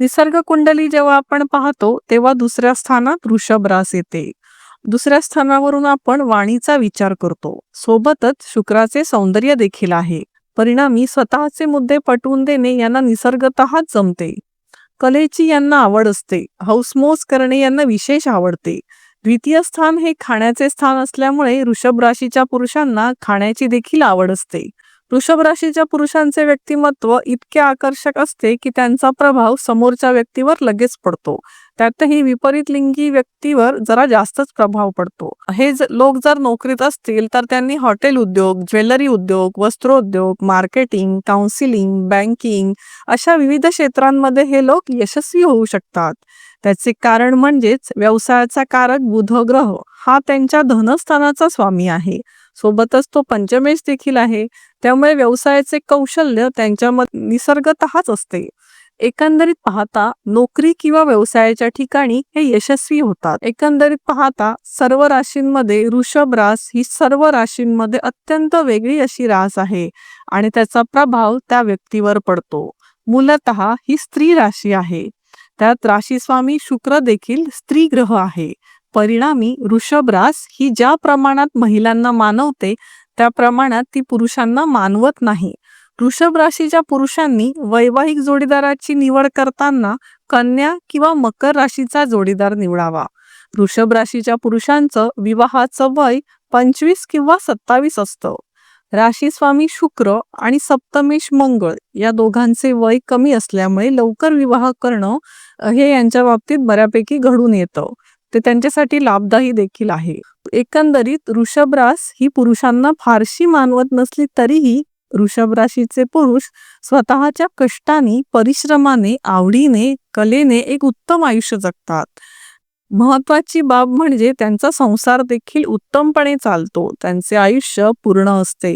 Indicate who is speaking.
Speaker 1: निसर्ग कुंडली जेव्हा आपण पाहतो तेव्हा दुसऱ्या स्थानात वृषभ रास येते. दुसऱ्या स्थानावरून आपण वाणीचा विचार करतो. सोबतच शुक्राचे सौंदर्य देखील आहे. परिणामी स्वतःचे मुद्दे पटवून देणे यांना निसर्गतःच जमते. कलेची यांना आवड असते. हौसमोस करणे यांना विशेष आवडते. द्वितीय स्थान हे खाण्याचे स्थान असल्यामुळे ऋषभ राशीच्या पुरुषांना खाण्याची देखील आवड असते. वृषभ राशीच्या पुरुषांचे व्यक्तिमत्व इतके आकर्षक असते की त्यांचा प्रभाव समोरच्या व्यक्तीवर लगेच पडतो. त्यातही विपरीत लिंगी व्यक्तीवर जरा जास्तच प्रभाव पडतो. हे लोक जर नोकरीत असतील तर त्यांनी हॉटेल उद्योग ज्वेलरी उद्योग वस्त्रोद्योग मार्केटिंग काउन्सिलिंग बँकिंग अशा विविध क्षेत्रांमध्ये हे लोक यशस्वी होऊ शकतात. त्याचे कारण म्हणजेच व्यवसायाचा कारक बुध ग्रह हा त्यांच्या धनस्थानाचा स्वामी आहे. सोबतच तो पंचमेश देखील आहे. त्यामुळे व्यवसायाचे कौशल्य त्यांच्यामध्ये निसर्गतःच असते. एकंदरीत पाहता नोकरी किंवा व्यवसायाच्या ठिकाणी हे यशस्वी होतात. एकंदरीत पाहता सर्व राशींमध्ये ऋषभ रास ही सर्व राशींमध्ये अत्यंत वेगळी अशी रास आहे आणि त्याचा प्रभाव त्या व्यक्तीवर पडतो. मूलत ही स्त्री राशी आहे. त्यात राशीस्वामी शुक्र देखील स्त्री ग्रह आहे. परिणामी वृषभ रास ही ज्या प्रमाणात महिलांना मानवते त्या प्रमाणात ती पुरुषांना मानवत नाही. वृषभ राशीच्या पुरुषांनी वैवाहिक जोडीदाराची निवड करताना कन्या किंवा मकर राशीचा जोडीदार निवडावा. वृषभ राशीच्या पुरुषांचं विवाहाचं वय पंचवीस किंवा सत्तावीस असतं. राशी स्वामी शुक्र आणि सप्तमेश मंगळ या दोघांचे वय कमी असल्यामुळे लवकर विवाह करणं हे यांच्या बाबतीत बऱ्यापैकी घडून येतं. ते त्यांच्यासाठी लाभदायी देखील आहे. एकंदरीत ऋषभ रास ही पुरुषांना फारशी मानवत नसली तरीही ऋषभ राशीचे पुरुष स्वतःच्या कष्टाने परिश्रमाने आवडीने कलेने एक उत्तम आयुष्य जगतात. महत्वाची बाब म्हणजे त्यांचा संसार देखील उत्तमपणे चालतो. त्यांचे आयुष्य पूर्ण असते.